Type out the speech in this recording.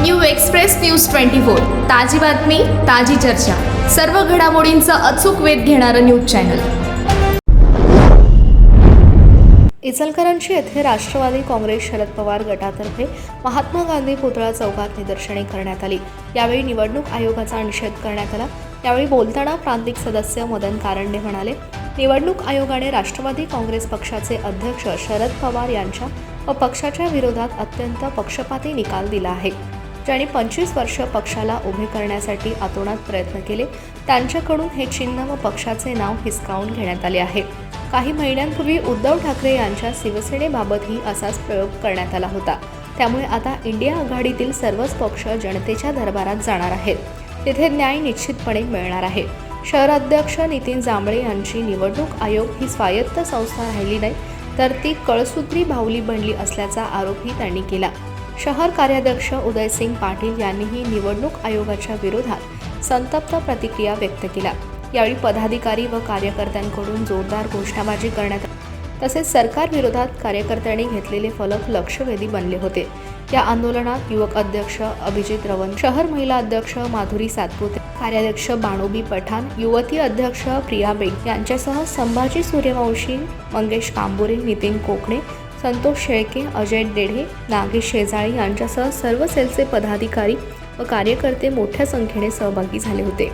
New express news twenty four. ताजी बातमी ताजी चर्चा. सर्व घडामोडींचा अचूक वेध घेणारं न्यूज चॅनल. इचलकरंजी येथे राष्ट्रवादी काँग्रेस शरद पवार गटातर्फे महात्मा गांधी पुतळा चौकात निदर्शने करण्यात आली. यावेळी निवडणूक आयोगाचा निषेध करण्यात आला. यावेळी बोलताना प्रांतिक सदस्य मदन कारंडे म्हणाले निवडणूक आयोगाने राष्ट्रवादी काँग्रेस पक्षाचे अध्यक्ष शरद पवार यांच्या व पक्षाच्या विरोधात अत्यंत पक्षपाती निकाल दिला आहे. ज्यांनी पंचवीस वर्ष पक्षाला उभे करण्यासाठी आतोनात प्रयत्न केले त्यांच्याकडून हे चिन्ह व पक्षाचे नाव हिसकावून घेण्यात आले आहे. काही महिन्यांपूर्वी उद्धव ठाकरे यांच्या शिवसेनेबाबतही असाच प्रयोग करण्यात आला होता. त्यामुळे आता इंडिया आघाडीतील सर्वच पक्ष जनतेच्या दरबारात जाणार आहेत. तिथे न्याय निश्चितपणे मिळणार आहे. शहर अध्यक्ष नितीन जांभळे यांची निवडणूक आयोग ही स्वायत्त संस्था राहिली नाही तर ती कळसूत्री भावली बनली असल्याचा आरोपही त्यांनी केला. शहर कार्याध्यक्ष उदयसिंग पाटील यांनीही निवडणूक आयोगाच्या विरोधात संतप्त प्रतिक्रिया व्यक्त केल्या यावेळी पदाधिकारी व कार्यकर्त्यांकडून जोरदार घोषणाबाजी करण्यात आली. तसेच सरकारविरोधात कार्यकर्त्यांनी घेतलेले फलक लक्षवेधी बनले होते या आंदोलनात युवक अध्यक्ष अभिजित रवन शहर महिला अध्यक्ष माधुरी सातपुते कार्याध्यक्ष बाणोबी पठाण युवती अध्यक्ष प्रिया बेग यांच्यासह संभाजी सूर्यवंशी मंगेश कांबोरे नितीन कोकणे संतोष शेळके अजय डेढे नागेश शेजाळे यांच्यासह सर्व सेलचे पदाधिकारी व कार्यकर्ते मोठ्या संख्येने सहभागी झाले होते.